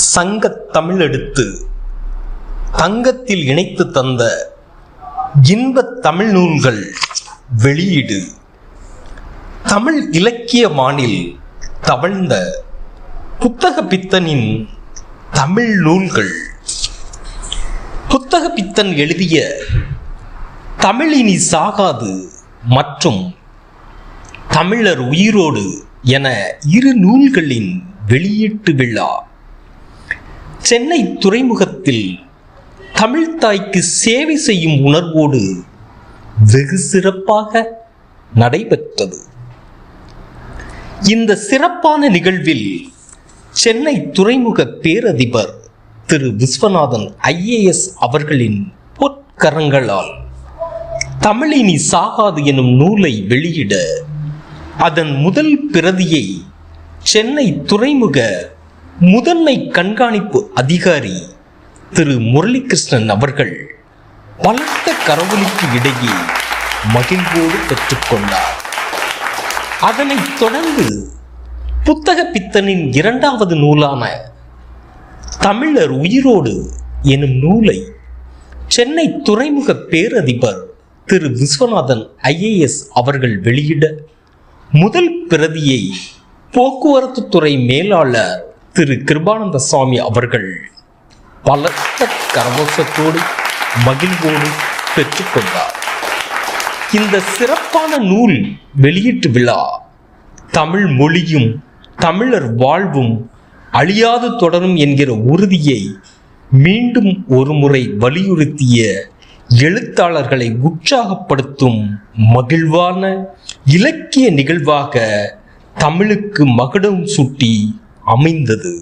சங்கத் தமிழெடுத்து தங்கத்தில் இணைத்து தந்த இன்ப தமிழ் நூல்கள் வெளியீடு. தமிழ் இலக்கிய மாநில் தவழ்ந்த புத்தக பித்தனின் தமிழ் நூல்கள். புத்தக பித்தன் எழுதிய தமிழினி சாகாது மற்றும் தமிழர் உயிரோடு என இரு நூல்களின் வெளியீட்டு விழா. சென்னை துறைமுகத்தில் தமிழ்த்தாய்க்கு சேவை செய்யும் உணர்வோடு வெகு சிறப்பாக நடைபெற்றது. இந்த சிறப்பான நிகழ்வில் சென்னை துறைமுக பேரதிபர் திரு விஸ்வநாதன் ஐஏஎஸ் அவர்களின் பொற்கரங்களால் தமிழினி சாகாது எனும் நூலை வெளியிட அதன் முதல் பிரதியை சென்னை துறைமுக முதன்மை கண்காணிப்பு அதிகாரி திரு முரளிகிருஷ்ணன் அவர்கள் பலத்த கரவொலிக்கு இடையே மகிழ்வோடு பெற்றுக்கொண்டார். அதனைத் தொடர்ந்து புத்தக பித்தனின் இரண்டாவது நூலான தமிழர் உயிரோடு எனும் நூலை சென்னை துறைமுக பேரதிபர் திரு விஸ்வநாதன் ஐஏஎஸ் அவர்கள் வெளியிட முதல் பிரதியை போக்குவரத்து துறை மேலாளர் திரு கிருபானந்த சுவாமி அவர்கள் பலத்த கரகோஷத்தோடு மகிழ்வோடு பெற்றுக்கொண்டார் இந்த சிறப்பான நூல் வெளியீட்டு விழா தமிழ் மொழியும் தமிழர் வாழ்வும் அழியாது தொடரும் என்கிற உறுதியை மீண்டும் ஒருமுறை வலியுறுத்திய எழுத்தாளர்களை உற்சாகப்படுத்தும் மகிழ்வான இலக்கிய நிகழ்வாக தமிழுக்கு மகுடம் சூட்டி அமைந்தது.